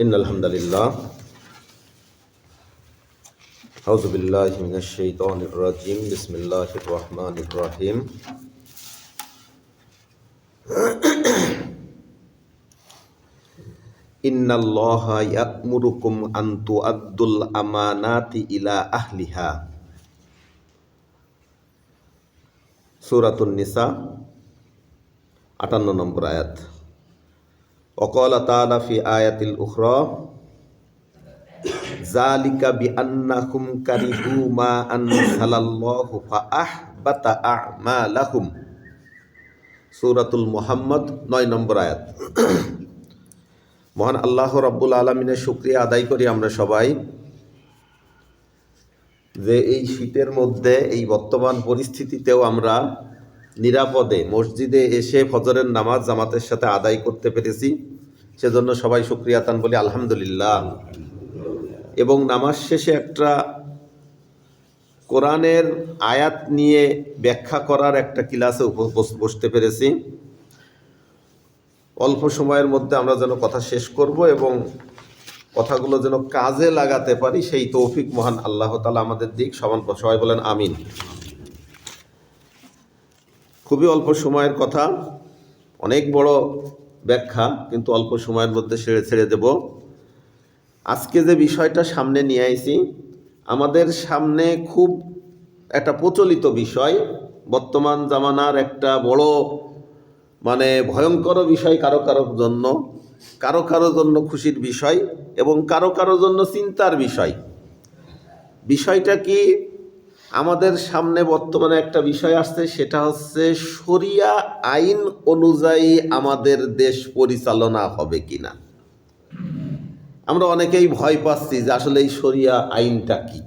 إن الحمد لله أعوذ بالله من الشيطان الرجيم بسم الله الرحمن الرحيم إن الله يأمركم أن تؤدوا الأمانات إلى أهلها سورة النساء আটান্ন নম্বর আয়াত অকল তালাফি আয়াতিল উখর জালিকা বি আন্নাহুম কারিহু মা আনসালাল্লাহু ফাআহবাতা আমালাহুম সূরাতুল মুহাম্মদ 9 নম্বর আয়াত। মহান আল্লাহ রাব্বুল আলামিনের শুক্রিয়া আদায় করি আমরা সবাই যে এই শীতের মধ্যে, এই বর্তমান পরিস্থিতিতেও আমরা নিরাপদে মসজিদে এসে ফজরের নামাজ জামাতের সাথে আদায় করতে পেরেছি। সেজন্য সবাই শুক্রিয়া তান বলি, আলহামদুলিল্লাহ। এবং নামাজ শেষে একটা কোরআনের আয়াত নিয়ে ব্যাখ্যা করার একটা ক্লাসে বসতে পেরেছি। অল্প সময়ের মধ্যে আমরা যেন কথা শেষ করব এবং কথাগুলো যেন কাজে লাগাতে পারি, সেই তৌফিক মহান আল্লাহ তালা আমাদের দিক। সবাই বলেন আমিন। খুবই অল্প সময়ের কথা। অনেক বড় ব্যাখ্যা, কিন্তু অল্প সময়ের মধ্যে ছেড়ে ছেড়ে দেব। আজকে যে বিষয়টা সামনে নিয়ে আইছি, আমাদের সামনে খুব একটা প্রচলিত বিষয়, বর্তমান জামানার একটা বড় মানে ভয়ঙ্কর বিষয় কারও কারোর জন্য, কারও কারও জন্য খুশির বিষয় এবং কারও কারও জন্য চিন্তার বিষয়। বিষয়টা কি? আমাদের সামনে বর্তমানে একটা বিষয় আসছে, সেটা হচ্ছে শরিয়া আইন অনুযায়ী আমাদের দেশ পরিচালনা হবে কিনা। আমরা অনেকেই ভয় পাচ্ছি যে আসলে এই শরিয়া আইনটা কি।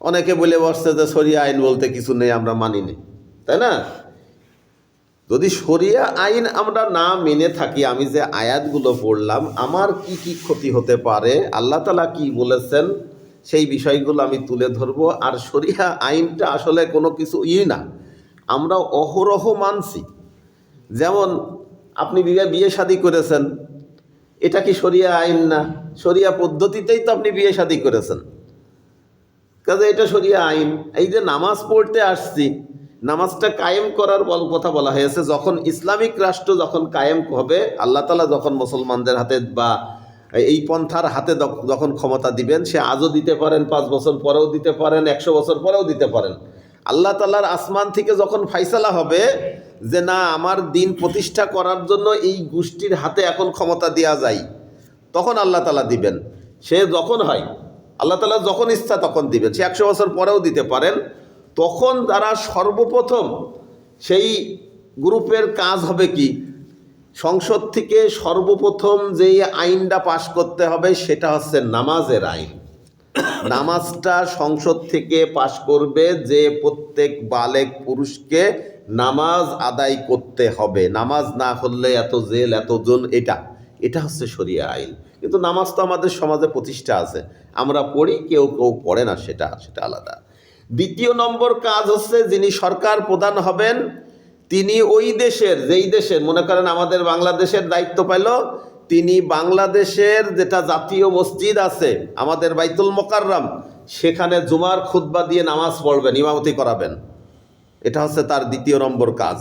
অনেকে বলে বসছে যে শরিয়া আইন বলতে কিছু নেই, আমরা মানি নি। তাই না? যদি শরিয়া আইন আমরা না মেনে থাকি, আমি যে আয়াতগুলো পড়লাম, আমার কি কি ক্ষতি হতে পারে? আল্লাহ তালা কি বলেছেন? সেই বিষয়গুলো আমি তুলে ধরবো। আর শরিয়া আইনটা আসলে কোনো কিছু ই না। আমরা অহরহ মানছি। যেমন আপনি বিয়ে বিয়ে শাদী করেছেন, এটা কি শরিয়া আইন না? শরিয়া পদ্ধতিতেই তো আপনি বিয়ে শাদী করেছেন। কাজে এটা শরিয়া আইন। এই যে নামাজ পড়তে আসছি, নামাজটা কায়েম করার বল কথা বলা হয়েছে। যখন ইসলামিক রাষ্ট্র যখন কায়েম হবে, আল্লাহ তালা যখন মুসলমানদের হাতে বা এই পন্থার হাতে যখন ক্ষমতা দিবেন, সে আজও দিতে পারেন, পাঁচ বছর পরেও দিতে পারেন, একশো বছর পরেও দিতে পারেন। আল্লাহ তালার আসমান থেকে যখন ফাইসালা হবে, যে না, আমার দিন প্রতিষ্ঠা করার জন্য এই গোষ্ঠীর হাতে এখন ক্ষমতা দেওয়া যায়, তখন আল্লাহ তালা দিবেন। সে যখন হয়, আল্লাহ তালা যখন ইচ্ছা তখন দিবেন। সে একশো বছর পরেও দিতে পারেন, তখন তারা সর্বপ্রথম সেই গ্রুপের কাজ হবে কি? সংসদ থেকে সর্বপ্রথম যেই আইনটা পাশ করতে হবে সেটা হচ্ছে নামাজের আইন। নামাজটা সংসদ থেকে পাশ করবে যে প্রত্যেক বালেক পুরুষকে নামাজ আদায় করতে হবে। নামাজ না করলে এত জেল এতজন এটা এটা হচ্ছে শরিয়া আইন। কিন্তু নামাজ তো আমাদের সমাজে প্রতিষ্ঠা আছে। আমরা পড়ি, কেউ কেউ পড়ে না, সেটা সেটা আলাদা। দ্বিতীয় নম্বর কাজ হচ্ছে যিনি সরকার প্রধান হবেন তিনি ওই দেশের, যেই দেশের, মনে করেন আমাদের বাংলাদেশের দায়িত্ব পাইল, তিনি বাংলাদেশের যেটা জাতীয় মসজিদ আছে, আমাদের বাইতুল মোকাররম, সেখানে জুমার খুতবা দিয়ে নামাজ পড়বেন, ইমামতি করাবেন। এটা হচ্ছে তার দ্বিতীয় নম্বর কাজ।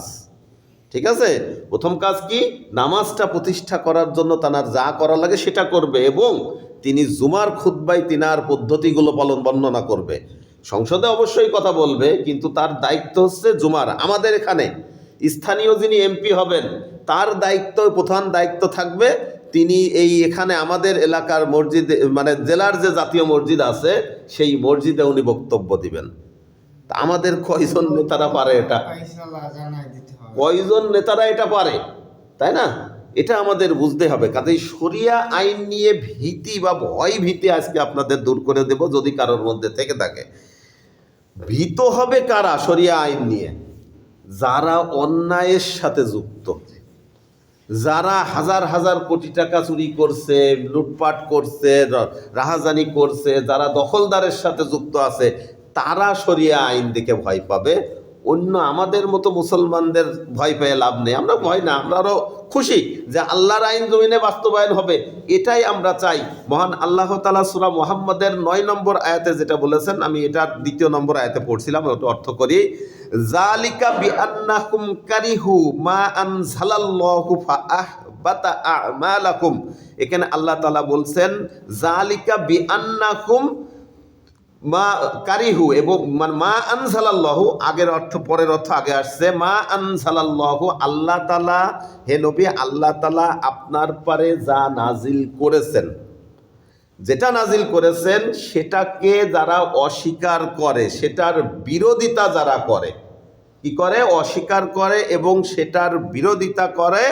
ঠিক আছে? প্রথম কাজ কি? নামাজটা প্রতিষ্ঠা করার জন্য তার যা করা লাগে সেটা করবে এবং তিনি জুমার খুদ্বাই তিনার পদ্ধতিগুলো পালন বর্ণনা করবে। সংসদে অবশ্যই কথা বলবে, কিন্তু তার দায়িত্ব হচ্ছে জুমার। আমাদের এখানে স্থানীয় যিনি এমপি হবেন, তার দায়িত্ব, প্রধান দায়িত্ব থাকবে। তিনি এই এখানে আমাদের এলাকার মসজিদে মানে জেলার যে জাতীয় মসজিদ আছে, সেই মসজিদে উনি বক্তব্য দিবেন। আমাদের কয়জন নেতারা পারে এটা? কয়জন নেতারা এটা পারে? তাই না? এটা আমাদের বুঝতে হবে। কাজেই শরিয়া আইন নিয়ে ভীতি বা ভয় ভীতি আজকে আপনাদের দূর করে দেব, যদি কারোর মধ্যে থেকে থাকে। ভীত হবে কারা শরিয়া আইন নিয়ে? যারা অন্যায়ের সাথে যুক্ত, যারা হাজার হাজার কোটি টাকা চুরি করছে, লুটপাট করছে, রাহাজানি করছে, যারা দখলদারের সাথে যুক্ত আছে, তারা সরিয়ে আইন দেখে ভয় পাবে অন্য আমাদের মতো মুসলমানদের ভয় পেয়ে লাভ নেই। আমরা ভয় না, আমরা আরও খুশি যে আল্লাহর আইন জমিনে বাস্তবায়ন হবে। এটাই আমরা চাই। মহান আল্লাহ তালা সুরা মোহাম্মদের নয় নম্বর আয়াতে যেটা বলেছেন, আমি এটা দ্বিতীয় নম্বর আয়াতে পড়ছিলাম, ওটা অর্থ করি, জালিকা বিআন্নাকুম কারিহু মা আনজালাল্লাহু ফাআহবাতা আমালাকুম। এখানে আল্লাহ তাআলা বলছেন, জালিকা বিআন্নাকুম মা কারিহু এবং মানে মা আনসালাল্লাহু আগের অর্থ, পরের অর্থ আগে আসছে, মা আনসালাল্লাহু আল্লাহ তালা হে নবী, আল্লাহ তালা আপনার পারে যা নাজিল করেছেন। যেটা নাজিল করেছেন, সেটাকে যারা অস্বীকার করে, সেটার বিরোধিতা যারা করে, কি করে? অস্বীকার করে এবং সেটার বিরোধিতা করে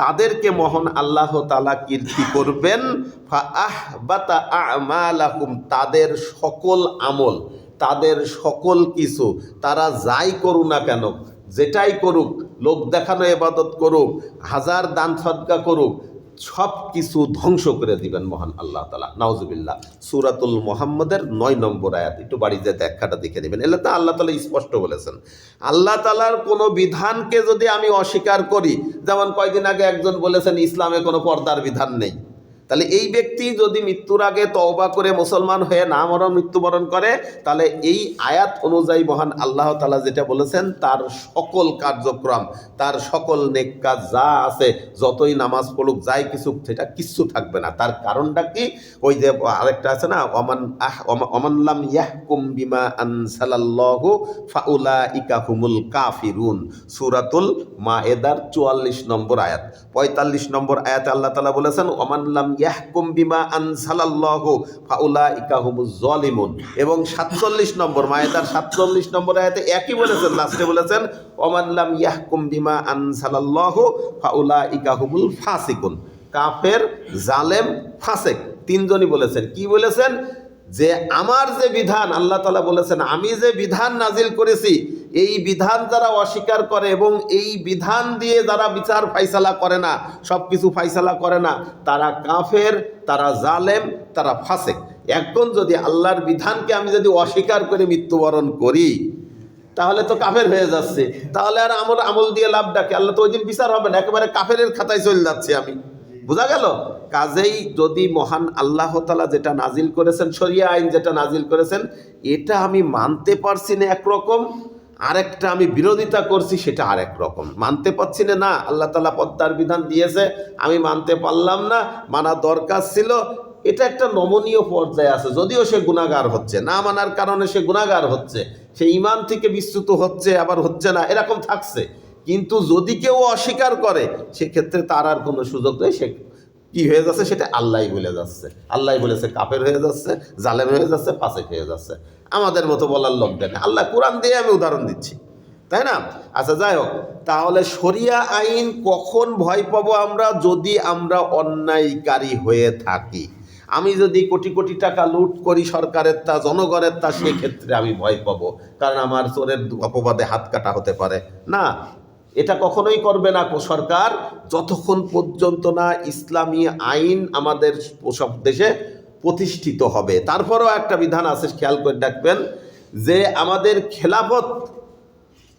তাদেরকে মহান আল্লাহ তালা কীর্তি করবেন। আহ ফাআহবাতা আমালাকুম তাদের সকল আমল, তাদের সকল কিছু তারা যাই করু না কেন, যেটাই করুক, লোক দেখানো এবাদত করুক, হাজার দান সদ্গা করুক সব কিছু ধ্বংস করে দিবেন মহান আল্লাহ তালা নাউজুবিল্লাহ। সুরাতুল মোহাম্মদের নয় নম্বর আয়াত। একটু বাড়িতে ব্যাখ্যাটা দেখে নেবেন। এলে তো আল্লাহ তালা স্পষ্ট বলেছেন, আল্লাহ তালার কোনো বিধানকে যদি আমি অস্বীকার করি, যেমন কয়েকদিন আগে একজন বলেছেন, ইসলামে কোনো পর্দার বিধান নেই। তাহলে এই ব্যক্তি যদি মৃত্যুর আগে তওবা করে মুসলমান হয়ে না মরণ, মৃত্যুবরণ করে, তাহলে এই আয়াত অনুযায়ী মহান আল্লাহ তালা যেটা বলেছেন, তার সকল কার্যক্রম, তার সকল নেক কাজ যা আছে, যতই নামাজ পড়ুক, যাই কিছু সেটা কিচ্ছু থাকবে না। তার কারণটা কি? ওই যে আরেকটা আছে না অমান আহ অমা- অমানলাম ইয়াহকুম বিমা আনসালাল্লাহু ফাউলা ইকাহুমুল কাফিরুন। সুরাতুল মায়েদার চুয়াল্লিশ নম্বর আয়াত। পঁয়তাল্লিশ নম্বর আয়াতে আল্লাহ তালা বলেছেন অমানলাম ইয়াহকুম বিমা আনসালাল্লাহু ফাউলা ইকাহুমুজ জলিমুন এবং সাতচল্লিশ নম্বর, মায়েদার সাতচল্লিশ নম্বর আয়াতে একই বলেছেন, লাস্টে বলেছেন অমানলাম ইয়াহকুম বিমা আনসালাল্লাহু ফাউলা ইকাহুমুল ফাসিকুন। কাফের, জালেম, ফাসেক, তিনজনই বলেছেন। কি বলেছেন? যে আমার যে বিধান, আল্লাহ তালা বলেছেন, আমি যে বিধান নাজিল করেছি এই বিধান যারা অস্বীকার করে এবং এই বিধান দিয়ে যারা বিচার ফাইসালা করে না সব কিছু ফাইসালা করে না, তারা কাফের, তারা জালেম, তারা ফাঁসে এখন যদি আল্লাহর বিধানকে আমি যদি অস্বীকার করে মৃত্যুবরণ করি, তাহলে তো কাফের হয়ে যাচ্ছে। তাহলে আর আমল আমল দিয়ে লাভ ডাকে। আল্লাহ তো ওই দিন বিচার হবে না, একেবারে কাফের খাতায় চলে যাচ্ছে আমি। বোঝা গেল? কাজেই যদি মহান আল্লাহ তালা যেটা নাজিল করেছেন, শরিয়া আইন যেটা নাজিল করেছেন, এটা আমি মানতে পারছি না একরকম। আরেকটা আমি বিরোধিতা করছি, সেটা আরেক রকম। মানতে পারছি না না, আল্লাহ তালা পদ্মার বিধান দিয়েছে, আমি মানতে পারলাম না মানা দরকার ছিল। এটা একটা নমনীয় পর্যায়ে আছে, যদিও সে গুণাগার হচ্ছে, না মানার কারণে সে গুণাগার হচ্ছে, সে ইমান থেকে বিচ্যুত হচ্ছে, আবার হচ্ছে না, এরকম থাকছে। কিন্তু যদি কেউ অস্বীকার করে, সেক্ষেত্রে তার আর কোনো সুযোগ নেই, সে কি হয়ে যাচ্ছে? সেটা আল্লাহ বলে যাচ্ছে। আল্লাহ বলেছে কাপের হয়ে যাচ্ছে, জালেম হয়ে যাচ্ছে পাশে হয়ে যাচ্ছে। আমাদের মতো বলার লোক দেন আল্লাহ কোরআন দিয়ে আমি উদাহরণ দিচ্ছি। তাই না? আচ্ছা যাই হোক। তাহলে শরিয়া আইন কখন ভয় পাবো আমরা? যদি আমরা অন্যায়কারী হয়ে থাকি। আমি যদি কোটি কোটি টাকা লুট করি সরকারের তা, জনগণের তা, সেক্ষেত্রে আমি ভয় পাবো। কারণ আমার চোরের অপবাদে হাত কাটা হতে পারে। না এটা কখনোই করবে না সরকার। যতক্ষণ পর্যন্ত না ইসলামী আইন আমাদের সব দেশে প্রতিষ্ঠিত হবে। তারপরেও একটা বিধান আছে, খেয়াল করে রাখবেন যে আমাদের খেলাফত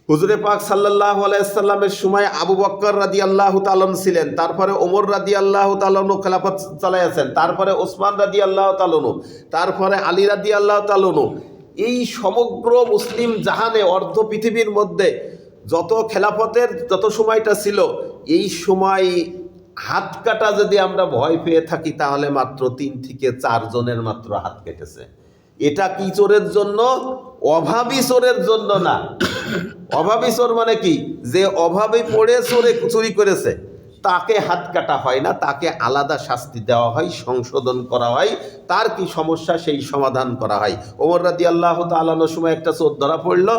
হুজুরে পাক সাল্লাহ আলাইসাল্লামের সময় আবু বক্কর রাদি আল্লাহ তালন ছিলেন, তারপরে ওমর রাদি আল্লাহ তালনু খেলাফত চালাইয়াছেন তারপরে ওসমান রাদি আল্লাহ তালনু তারপরে আলী রাদি আল্লাহ তালনু এই সমগ্র মুসলিম জাহানে অর্ধ পৃথিবীর মধ্যে যত খেলাফতের যত সময়টা ছিল, এই সময় হাত কাটা যদি আমরা ভয় পেয়ে থাকি, তাহলে মাত্র তিন থেকে চারজনের মাত্র হাত কেটেছে। এটা কি চোরের জন্য? অভাবী চোরের জন্য না। অভাবী চোর মানে কি? যে অভাবে পড়ে চোরে চুরি করেছে, তাকে হাত কাটা হয় না, তাকে আলাদা শাস্তি দেওয়া হয়, সংশোধন করা হয়, তার কি সমস্যা? সেই সমাধান করা হয়। ওমর রাদি আল্লাহ তালানোর সময় একটা চোর ধরা পড়ল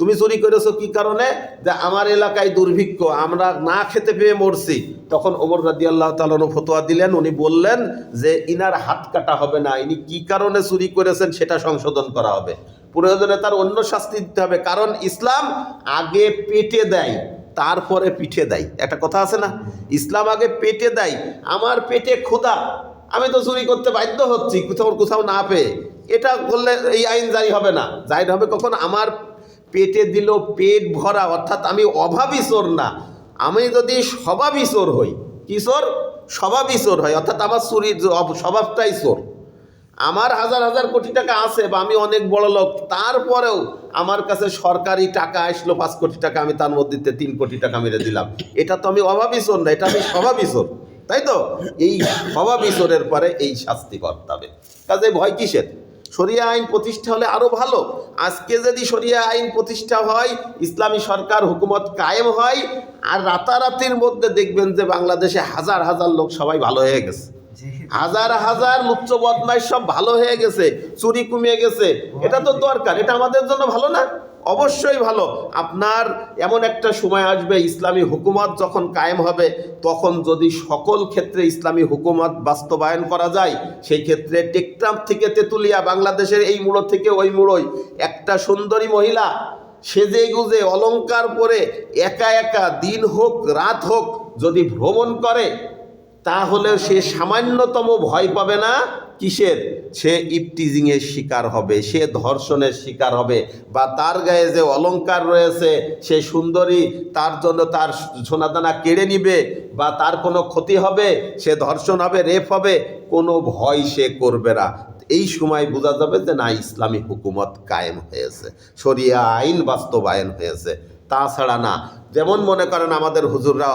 তুমি চুরি করেছ কি কারণে? যে আমার এলাকায় দুর্ভিক্ষ, আমরা না খেতে পেয়ে মরছি। তখন ওমর রাদি আল্লাহ তালন ফতোয়া দিলেন, উনি বললেন যে ইনার হাত কাটা হবে না, ইনি কি কারণে চুরি করেছেন সেটা সংশোধন করা হবে। প্রয়োজনে তার অন্য শাস্তি দিতে হবে, কারণ ইসলাম আগে পেটে দেয়, তারপরে পিঠে দেয়। একটা কথা আছে না? ইসলাম আগে পেটে দেয়, আমার পেটে ক্ষুধা, আমি তো চুরি করতে বাধ্য হচ্ছি, কোথাও কোথাও না পেয়ে। এটা করলে এই আইন জারি হবে না। জারি হবে কখন? আমার পেটে দিল পেট ভরা, অর্থাৎ আমি অভাবী চোর না। আমি যদি স্বভাবই চোর হই, কি চোর? স্বভাবই চোর হয়, অর্থাৎ আমার চুরির স্বভাবটাই চোর। আমার হাজার হাজার কোটি টাকা আছে বা আমি অনেক বড় লোক, তারপরেও আমার কাছে সরকারি টাকা আসলো, পাঁচ কোটি টাকা, আমি তার মধ্যে তিন কোটি টাকা মেরে দিলাম। এটা তো আমি অভাবী চোর না, এটা আমি স্বভাবী চোর, তাই তো? এই স্বভাবী চোরের পরে এই শাস্তি করতে হবে কাজে ভয় কিসের? শরিয়া আইন প্রতিষ্ঠা হলে আরও ভালো। আজকে যদি শরিয়া আইন প্রতিষ্ঠা হয়, ইসলামী সরকার হুকুমত কায়েম হয়, আর রাতারাতির মধ্যে দেখবেন যে বাংলাদেশে হাজার হাজার লোক সবাই ভালো হয়ে গেছে। হাজার হাজার লুচ্চ বদমাইশ সব ভালো হয়ে গেছে, চুরি কমিয়ে গেছে। এটা তো দরকার, এটা আমাদের জন্য ভালো না? অবশ্যই ভালো। আপনার এমন একটা সময় আসবে, ইসলামী হুকুমত যখন কায়েম হবে, তখন যদি সকল ক্ষেত্রে ইসলামী হুকুমত বাস্তবায়ন করা যায়, সেই ক্ষেত্রে টেকটাম থেকে তেতুলিয়া, বাংলাদেশের এই মুড়ো থেকে ওই মুড়োয় একটা সুন্দরী মহিলা, সেজে গুজে, অলংকার পরে, একা একা, দিন হোক, রাত হোক, যদি ভ্রমণ করে, তাহলে সে সামান্যতম ভয় পাবে না। কিসের? সে ইপটিজিংয়ের শিকার হবে, সে ধর্ষণের শিকার হবে বা তার গায়ে যে অলঙ্কার রয়েছে, সে সুন্দরী, তার জন্য তার সোনাদানা কেড়ে নিবে বা তার কোনো ক্ষতি হবে, সে ধর্ষণ হবে, রেপ হবে, কোনো ভয় সে করবে না। এই সময় বোঝা যাবে যে না ইসলামী হুকুমত কায়েম হয়েছে, শরিয়া আইন বাস্তবায়ন হয়েছে। তাছাড়া না, যেমন মনে করেন আমাদের হুজুররা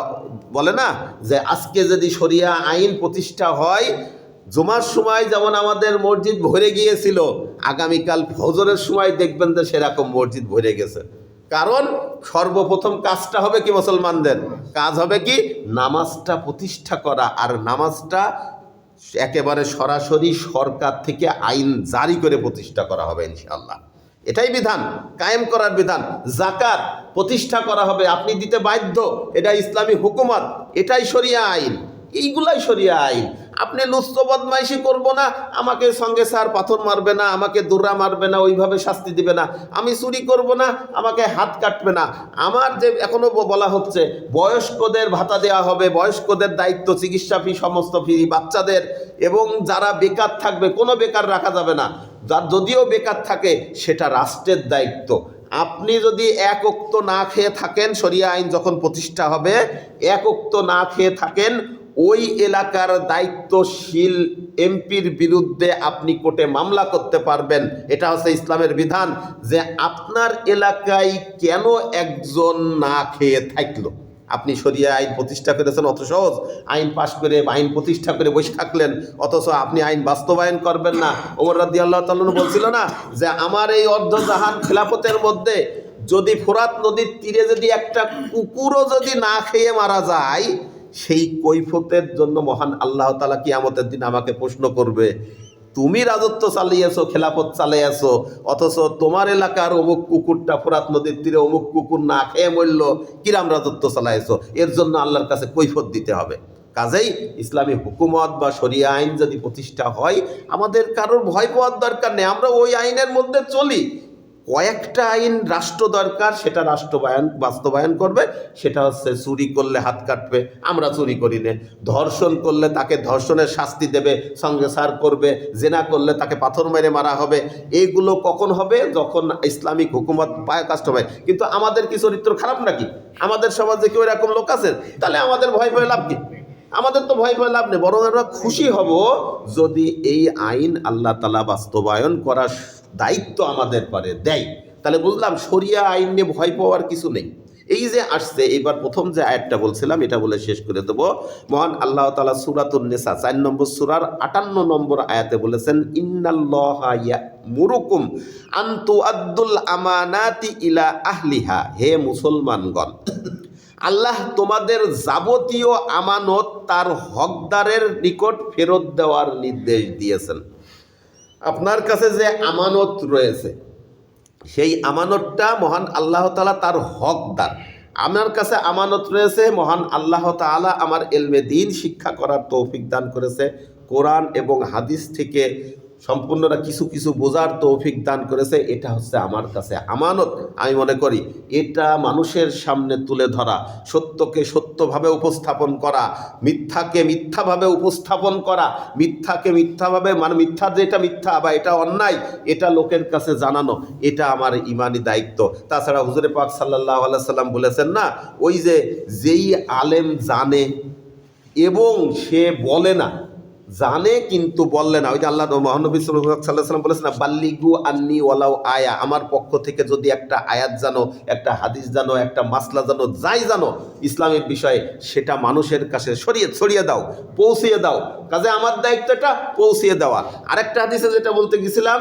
বলে না যে, আজকে যদি শরিয়া আইন প্রতিষ্ঠা হয় জুমার সময় যেমন আমাদের মসজিদ ভরে গিয়েছিল, আগামীকাল ফজরের সময় দেখবেন যে সেরকম মসজিদ ভরে গেছে। কারণ সর্বপ্রথম কাজটা হবে কি মুসলমানদের? কাজ হবে কি? নামাজটা প্রতিষ্ঠা করা। আর নামাজটা একেবারে সরাসরি সরকার থেকে আইন জারি করে প্রতিষ্ঠা করা হবে ইনশাল্লাহ এটাই বিধান, কায়েম করার বিধান। জাকাত প্রতিষ্ঠা করা হবে। আপনি দিতে বাধ্য। এটা ইসলামী হুকুমত। এটাই সরিয়া আইন। এইগুলাই শরিয়া আইন। আপনি লুচ্চ বদমাইশি করব না, আমাকে সঙ্গে স্যার পাথর মারবে না, আমাকে দৌড়া মারবে না, ওইভাবে শাস্তি দিবে না। আমি চুরি করব না, আমাকে হাত কাটবে না। আমার যে এখনও বলা হচ্ছে, বয়স্কদের ভাতা দেওয়া হবে, বয়স্কদের দায়িত্ব, চিকিৎসা ফি, সমস্ত ফি, বাচ্চাদের, এবং যারা বেকার থাকবে, কোনো বেকার রাখা যাবে না। যার যদিও বেকার থাকে, সেটা রাষ্ট্রের দায়িত্ব। আপনি যদি এক উক্ত না খেয়ে থাকেন, শরিয়া আইন যখন প্রতিষ্ঠা হবে, এক উক্ত না খেয়ে থাকেন ওই এলাকার দায়িত্বশীল এমপির বিরুদ্ধে আপনি কোর্টে মামলা করতে পারবেন। এটা হচ্ছে ইসলামের বিধান যে আপনার এলাকায় কেন একজন না খেয়ে থাকল? আপনি শরিয়া আইন প্রতিষ্ঠা করেছেন, অত সহজ। আইন পাশ করে আইন প্রতিষ্ঠা করে বসে থাকলেন, অথচ আপনি আইন বাস্তবায়ন করবেন না। ওমর রাদি আল্লাহ তালন বলছিল না যে, আমার এই অর্ধজাহান খেলাফতের মধ্যে যদি ফোরাত নদীর তীরে যদি একটা কুকুরও যদি না খেয়ে মারা যায় সেই কৈফতের জন্য মহান আল্লাহ তালা কিয়ামতের দিন আমাকে প্রশ্ন করবে, তুমি রাজত্ব চালিয়েছো, খেলাফত চালিয়েছো, অথচ তোমার এলাকার অমুক কুকুরটা ফোরাত নদীর তীরে অমুক কুকুর না খেয়ে মরল, কিরাম রাজত্ব চালাইছো এর জন্য আল্লাহর কাছে কৈফত দিতে হবে। কাজেই ইসলামী হুকুমত বা শরিয়া আইন যদি প্রতিষ্ঠা হয়, আমাদের কারোর ভয় পাওয়ার দরকার নেই, আমরা ওই আইনের মধ্যে চলি। কয়েকটা আইন রাষ্ট্র দরকার, সেটা রাষ্ট্রবায়ন বাস্তবায়ন করবে, সেটা হচ্ছে চুরি করলে হাত কাটবে, আমরা চুরি করি না। ধর্ষণ করলে তাকে ধর্ষণের শাস্তি দেবে, সঙ্গে সার করবে, জেনা করলে তাকে পাথর মেরে মারা হবে। এইগুলো কখন হবে? যখন ইসলামিক হুকুমত পায় কাস্ট হবে কিন্তু আমাদের কি চরিত্র খারাপ নাকি? আমাদের সমাজে কেউ এরকম লোক আছে? তাহলে আমাদের ভয় ভয় লাভ কি? আমাদের তো ভয় ভয় লাভ নেই, বরং আমরা খুশি হব যদি এই আইন আল্লাহ তালা বাস্তবায়ন করার দায়িত্ব আমাদের পরে, দেয়। তাহলে বুঝলাম শরিয়া আইন নিয়ে ভয় পাওয়ার কিছু নেই। এই যে আসছে, এবার প্রথম যে আয়াতটা বলছিলাম, এটা বলে শেষ করে দেবো। মহান আল্লাহ তালা সুরাতুন নেসা, চার নম্বর সুরার আটান্ন নম্বর আয়াতে বলেছেন মুরুকুম আন্তু আব্দুল আমানাতি ইলা আহলিহা। হে মুসলমানগণ, আল্লাহ তোমাদের যাবতীয় আমানত তার হকদারের নিকট ফেরত দেওয়ার নির্দেশ দিয়েছেন। আপনার কাছে যে আমানত রয়েছে, সেই আমানতটা মহান আল্লাহ তালা তার হকদার আমার কাছে আমানত রয়েছে, মহান আল্লাহ তালা আমার এলমে দিন শিক্ষা করার তৌফিক দান করেছে। কোরআন এবং হাদিস থেকে সম্পূর্ণরা কিছু কিছু বোঝার তৌফিক দান করেছে, এটা হচ্ছে আমার কাছে আমানত। আমি মনে করি এটা মানুষের সামনে তুলে ধরা, সত্যকে সত্যভাবে উপস্থাপন করা, মিথ্যাকে মিথ্যাভাবে উপস্থাপন করা, মিথ্যাকে মিথ্যাভাবে মানে মিথ্যা যেটা মিথ্যা বা এটা অন্যায়, এটা লোকের কাছে জানানো, এটা আমার ইমানি দায়িত্ব। তাছাড়া হুজুরে পাক সাল্লাহ সাল্লাম বলেছেন না, ওই যে যেই আলেম জানে এবং সে বলে না জানে কিন্তু বললে না। ওই যে আল্লাহ মহানবী সাল্লাম বলেছেন না, বাল্লিগু আন্নি ওয়ালাও আয়া। আমার পক্ষ থেকে যদি একটা আয়াত জানো, একটা হাদিস জানো, একটা মাসলা জানো, যাই জানো, ইসলামের বিষয়ে সেটা মানুষের কাছে সরিয়ে, ছড়িয়ে দাও, পৌঁছিয়ে দাও। কাজে আমার দায়িত্বটা পৌঁছিয়ে দেওয়া। আরেকটা হাদিসে যেটা বলতে গেছিলাম,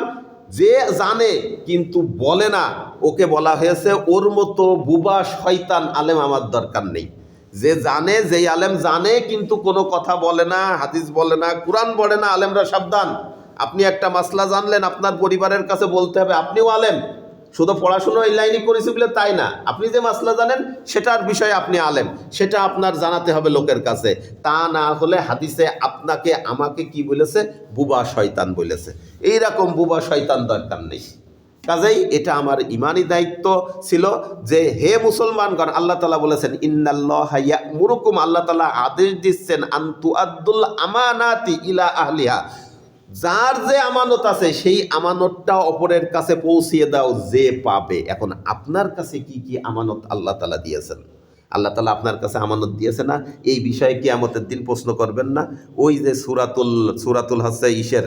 যে জানে কিন্তু বলে না, ওকে বলা হয়েছে, ওর মতো বুবা শয়তান আলেম আমার দরকার নেই। যে জানে যেই আলেম জানে, কিন্তু কোনো কথা বলে না, হাদিস বলে না, কোরআন বলে না, আলেমরা সাবধান। আপনি একটা মাসলা জানলেন, আপনার পরিবারের কাছে বলতে হবে, আপনিও আলেম। শুধু পড়াশুনো এই লাইনই করেছি বলে তাই না? আপনি যে মাসলা জানেন, সেটার বিষয়ে আপনি আলেম। সেটা আপনার জানাতে হবে লোকের কাছে। তা না হলে হাদিসে আপনাকে, আমাকে কি বলেছে? বুবা শয়তান বলেছে। এইরকম বুবা শয়তান দরকার নেই। কাজেই এটা আমার ইমানি দায়িত্ব ছিল যে হে মুসলমানগণ, আল্লাহ তালা বলেছেন, ইন্নাল্লাহ মুরুকুম আল্লাহ তালা আদেশ দিচ্ছেন আন্তু আব্দুল আমানাতি ইলা আহলিহা যার যে আমানত আছে সেই আমানতটা অপরের কাছে পৌঁছিয়ে দাও, যে পাবে। এখন আপনার কাছে কি কি আমানত আল্লাহ তালা দিয়েছেন? আল্লাহ তালা আপনার কাছে আমানত দিয়েছে না। এই বিষয়ে কি আমতের দিন প্রশ্ন করবেন না। ওই যে সুরাতুল সুরাতুল হচ্ছে ইসের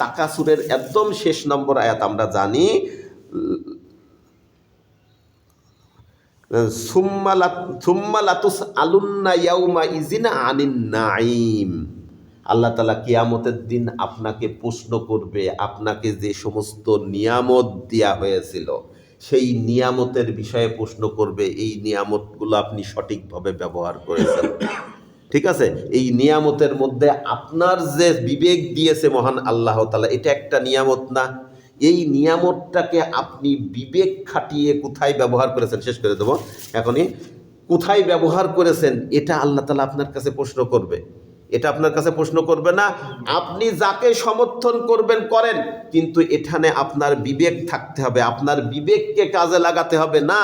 তাকাসুরের একদম শেষ নম্বর আয়াত আমরা জানি আল্লাহ তালা কিয়ামতের দিন আপনাকে প্রশ্ন করবে, আপনাকে যে সমস্ত নিয়ামত দেয়া হয়েছিল সেই নিয়ামতের বিষয়ে প্রশ্ন করবে, এই নিয়ামতগুলো আপনি সঠিকভাবে ব্যবহার করেছেন। ঠিক আছে? এই নিয়ামতের মধ্যে আপনার যে বিবেক দিয়েছে মহান আল্লাহ তালা এটা একটা নিয়ামত না। এই নিয়ামতটাকে আপনি বিবেক খাটিয়ে কোথায় ব্যবহার করেছেন? শেষ করে দেবো। এখনই, কোথায় ব্যবহার করেছেন? এটা আল্লাহ তালা আপনার কাছে প্রশ্ন করবে। এটা আপনার কাছে প্রশ্ন করবে না। আপনি যাকে সমর্থন করবেন, করেন। কিন্তু এখানে আপনার বিবেক থাকতে হবে। আপনার বিবেককে কাজে লাগাতে হবে না।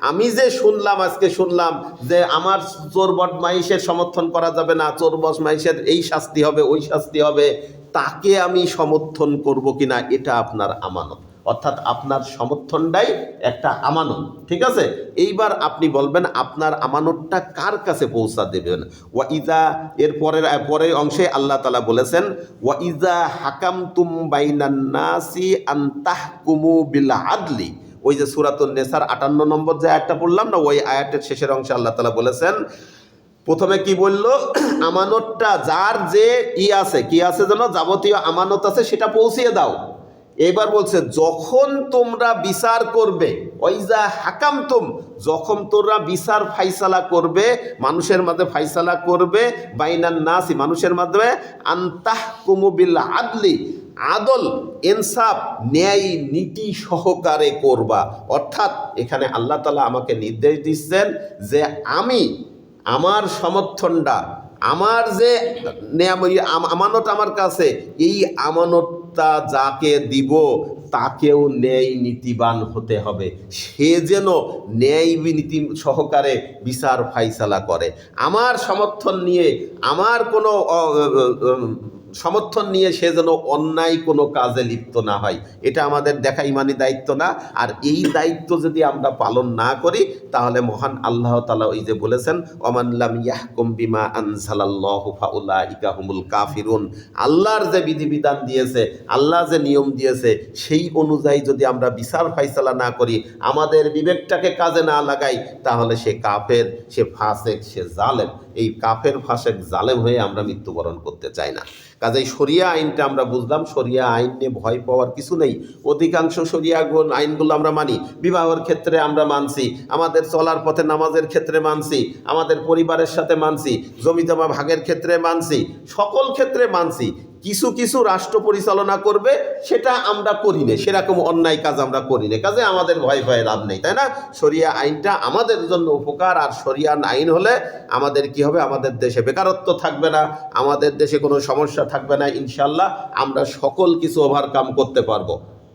আমি যে শুনলাম, আজকে শুনলাম যে আমার চোর বদমাইশের সমর্থন করা যাবে না, চোর বদমাইশের এই শাস্তি হবে, ওই শাস্তি হবে। তাকে আমি সমর্থন করব কিনা, এটা আপনার আমানত। অর্থাৎ আপনার সমর্থনটাই একটা আমানত, ঠিক আছে? এইবার আপনি বলবেন, আপনার আমানতটা কার কাছে পৌঁছা দেবেন? ওয়া ইজা, এর পরের পরের অংশে আল্লাহ তালা বলেছেন, ওয়া ইজা হাকাম তুম বাইনান নাসি আন্তাহ কুমু বিল আদলি। ওই যে সুরাতুন নেসার আটান্ন নম্বর যে আয়াতটা পড়লাম না, ওই আয়াতের শেষের অংশে আল্লাহ তালা বলেছেন, প্রথমে কি বলল? আমানতটা যার যে ই আছে, কি আছে যেন যাবতীয় আমানত আছে, সেটা পৌঁছিয়ে দাও। এবার বলছে, যখন তোমরা বিচার করবে ওইজা হাকাম তুম যখন তোমরা বিচার ফাইসালা করবে, মানুষের মাঝে ফাইসালা করবে, বাইনান নাসি, মানুষের মাধ্যমে আন্তাহ কুমুবিল আদলি, আদল, ইনসাফ, ন্যায় নীতি সহকারে করবা। অর্থাৎ এখানে আল্লাহ তালা আমাকে নির্দেশ দিচ্ছেন যে আমি আমার সমর্থনটা, আমার যে আমানত আমার কাছে, এই আমানতটা যাকে দিব, তাকেও ন্যায় নীতিবান হতে হবে। সে যেন ন্যায় নীতি সহকারে বিচার ফাইসালা করে। আমার সমর্থন নিয়ে, আমার কোনো সমর্থন নিয়ে সে যেন অন্যায় কোনো কাজে লিপ্ত না হয়। এটা আমাদের দেখা ইমানি দায়িত্ব না। আর এই দায়িত্ব যদি আমরা পালন না করি, তাহলে মহান আল্লাহ তালা ওই যে বলেছেন অমানলাম ইয়াহকুম বিমা আনসালাল্লাহু ফাউলাইকা হুমুল কাফিরুন। আল্লাহর যে বিধিবিধান দিয়েছে, আল্লাহ যে নিয়ম দিয়েছে, সেই অনুযায়ী যদি আমরা বিচার ফাইসালা না করি, আমাদের বিবেকটাকে কাজে না লাগাই, তাহলে সে কাফের, সে ফাঁসেক, সে জালেম। এই কাফের, ফাঁসেক, জালেম হয়ে আমরা মৃত্যুবরণ করতে চাই না। কাজেই সরিয়া আইনটা আমরা বুঝলাম সরিয়া আইন নিয়ে ভয় পাওয়ার কিছু নেই। অধিকাংশ সরিয়া আইনগুলো আমরা মানি। বিবাহের ক্ষেত্রে আমরা মানছি, আমাদের চলার পথে নামাজের ক্ষেত্রে মানছি, আমাদের পরিবারের সাথে মানছি জমি জমা ভাগের ক্ষেত্রে মানছি, সকল ক্ষেত্রে মানছি। কিছু কিছু রাষ্ট্র পরিচালনা করবে, সেটা আমরা করি না সেরকম অন্যায় কাজ আমরা করি না কাজে আমাদের ভয় ভয়ে লাভ নেই, তাই না? সরিয়া আইনটা আমাদের জন্য উপকার, আর সরিয়ান আইন হলে আমাদের কি হবে? আমাদের দেশে বেকারত্ব থাকবে না, আমাদের দেশে কোনো সমস্যা থাকবে না ইনশাল্লাহ আমরা সকল কিছু ওভারকাম করতে পারব।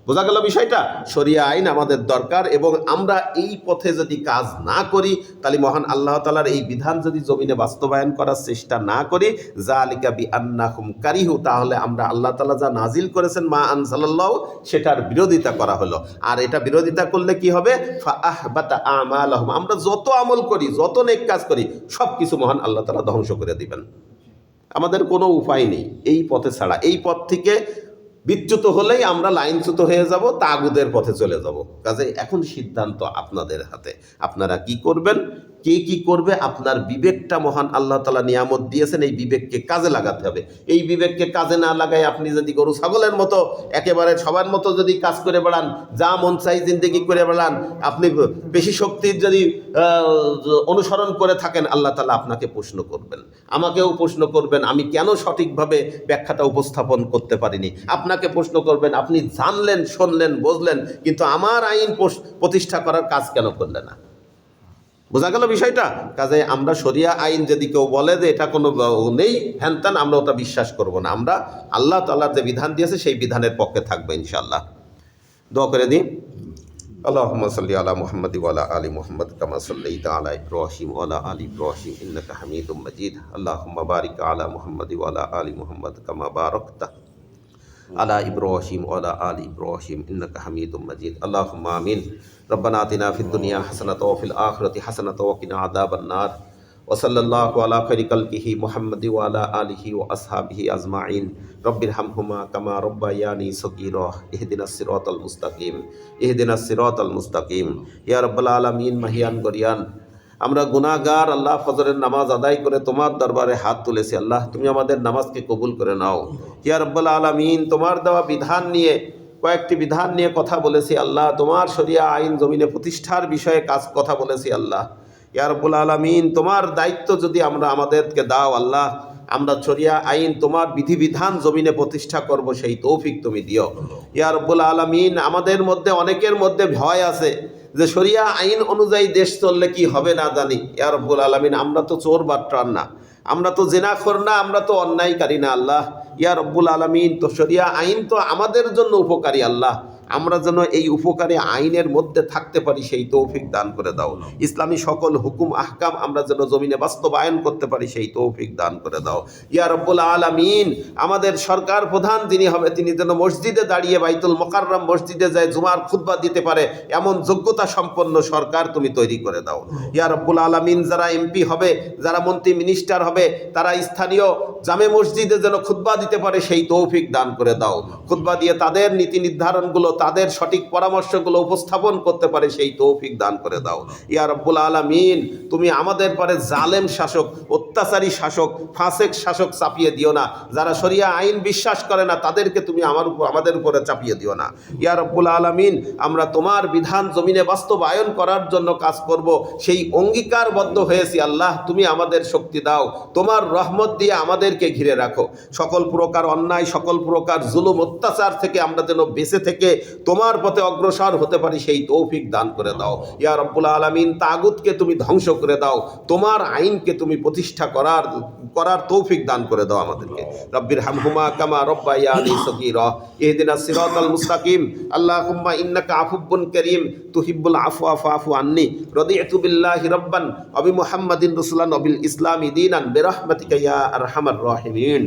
বোঝা গেল বিষয়টা? শরিয়া আইন আমাদের দরকার এবং আমরা এই পথে যদি কাজ না করি, তাহলে মহান আল্লাহ তালার এই বিধান যদি জমিনে বাস্তবায়ন করার চেষ্টা না করি যা আলিকা বি আন্নাহুম কারিহু, তাহলে আমরা আল্লাহ তালা যা নাজিল করেছেন, মা আনসাল্লাহ সেটার বিরোধিতা করা হলো। আর এটা বিরোধিতা করলে কি হবে? আমালাহুম, আমরা যত আমল করি, যত নেক কাজ করি সব কিছু মহান আল্লাহ তালা ধ্বংস করে দিবেন। আমাদের কোনো উপায় নেই, এই পথে ছাড়া। এই পথ থেকে বিচ্যুত হলেই আমরা লাইনচ্যুত হয়ে যাব, তাগুদের পথে চলে যাব। কাজে এখন সিদ্ধান্ত আপনাদের হাতে। আপনারা কি করবেন? কে কি করবে? আপনার বিবেকটা মহান আল্লাহ তালা নিয়ামত দিয়েছেন, এই বিবেককে কাজে লাগাতে হবে। এই বিবেককে কাজে না লাগাই আপনি যদি গরু, ছাগলের মতো একেবারে সবার মতো যদি কাজ করে বেড়ান, যা মন চাই জিন্দিগি করে বেড়ান, আপনি বেশি শক্তির যদি অনুসরণ করে থাকেন, আল্লাহ তালা আপনাকে প্রশ্ন করবেন। আমাকেও প্রশ্ন করবেন, আমি কেন সঠিকভাবে ব্যাখ্যাটা উপস্থাপন করতে পারিনি? আপনাকে প্রশ্ন করবেন, আপনি জানলেন, শুনলেন, বুঝলেন, কিন্তু আমার আইন প্রতিষ্ঠা করার কাজ কেন করলেন না? বোঝা গেল বিষয়টা কাজে আমরা শরিয়া আইন যদি কেউ বলে যে এটা কোনো ব- নেই হ্যান ত্যান আমরা ওটা বিশ্বাস করব না আমরা আল্লাহ তাল্লাহর যে বিধান দিয়েছে সেই বিধানের পক্ষে থাকবো ইনশাল্লাহ দোয়া করে দিই اللهم صل على محمد وعلى ال محمد كما صليت على ابراهيم وعلى ال ابراهيم انك حميد مجيد اللهم بارك على محمد وعلى ال محمد كما باركت على ابراهيم وعلى ال ابراهيم انك حميد مجيد اللهم امين ربنا اتنا في الدنيا حسنه وفي الاخره حسنه وقنا عذاب النار وصلى الله على خير خلقه محمد وعلى اله واصحابه اجمعين رب ارحمهما كما ربياني صغيرا اهدنا الصراط المستقيم اهدنا الصراط المستقيم يا رب العالمين মহিয়ান গরিয়ান আমরা গুনাহগার আল্লাহ ফজরের নামাজ আদায় করে তোমার দরবারে হাত তুলেছি আল্লাহ তুমি আমাদের নামাজকে কবুল করে নাও ইয়া রব্বাল আলামিন তোমার দেওয়া বিধান নিয়ে কয়েকটি বিধান নিয়ে কথা বলেছি আল্লাহ, তোমার শরিয়া আইন জমিনে প্রতিষ্ঠার বিষয়ে কাজ কথা বলেছি আল্লাহ। ইয়া রব্বুল আলামিন, তোমার দায়িত্ব যদি আমরা আমাদেরকে দাও আল্লাহ, আমরা শরিয়া আইন, তোমার বিধিবিধান জমিনে প্রতিষ্ঠা করব, সেই তৌফিক তুমি দিও। ইয়া রব্বুল আলামিন, আমাদের মধ্যে অনেকের মধ্যে ভয় আছে যে শরিয়া আইন অনুযায়ী দেশ চললে কি হবে না জানি। ইয়া রব্বুল আলামিন, আমরা তো চোর বাট্টার না। আমরা তো জেনা জেনাখোর না, আমরা তো অন্যায়কারী না আল্লাহ। ইয়া রব্বুল আলমিন, তো সরিয়া আইন তো আমাদের জন্য উপকারী আল্লাহ। আমরা যেন এই উপকারী আইনের মধ্যে থাকতে পারি, সেই তৌফিক দান করে দাও। ইসলামী সকল হুকুম, আহকাম আমরা যেন জমিনে বাস্তবায়ন করতে পারি, সেই তৌফিক দান করে দাও। ইয়া রব্বুল আলামিন, আমাদের সরকার প্রধান যিনি হবে, তিনি যেন মসজিদে দাঁড়িয়ে বাইতুল মোকাররম মসজিদে যায়, জুমার খুতবা দিতে পারে, এমন যোগ্যতা সম্পন্ন সরকার তুমি তৈরি করে দাও। ইয়া রব্বুল আলামিন, যারা এমপি হবে, যারা মন্ত্রী, মিনিস্টার হবে, তারা স্থানীয় জামে মসজিদে যেন খুতবা দিতে পারে, সেই তৌফিক দান করে দাও। খুতবা দিয়ে তাদের নীতি নির্ধারণগুলো তাদের সঠিক পরামর্শগুলো উপস্থাপন করতে পারে, সেই তৌফিক দান করে দাও। ইয়া রব্বুল আলামিন, তুমি আমাদের পরে জালেম শাসক, অত্যাচারী শাসক, ফাঁসেক শাসক চাপিয়ে দিও না। যারা শরিয়া আইন বিশ্বাস করে না, তাদেরকে তুমি আমার উপর আমাদের উপরে চাপিয়ে দিও না। ইয়া রব্বুল আলামিন, আমরা তোমার বিধান জমিনে বাস্তবায়ন করার জন্য কাজ করব, সেই অঙ্গীকারবদ্ধ হয়েছি আল্লাহ, তুমি আমাদের শক্তি দাও। তোমার রহমত দিয়ে আমাদেরকে ঘিরে রাখো। সকল প্রকার অন্যায়, সকল প্রকার জুলুম, অত্যাচার থেকে আমরা যেন বেঁচে থেকে তোমার পথে অগ্রসর হতে পারি, সেই তৌফিক দান করে দাও। ইয়া রব্বুল আলামিন, তাগুতকে তুমি ধ্বংস করে দাও। তোমার আইনকে তুমি প্রতিষ্ঠা করার করার তৌফিক দান করে দাও আমাদেরকে। রব্বির হামহুমা কামা রব্বায়ানি সগীরা। ইহদিনা সিরাতাল মুস্তাকিম। আল্লাহুম্মা ইন্নাকা আফুব্বুন করিম। তুহিব্বুল আফওয়া ফাফু আন্নি। রাদিয়াতু বিল্লাহি রাব্বান। ওয়া বি মুহাম্মাদিন রাসূলান ওয়া বিল ইসলামি দীনান। বিরহমাতিকা ইয়া আরহামার রাহিমিন।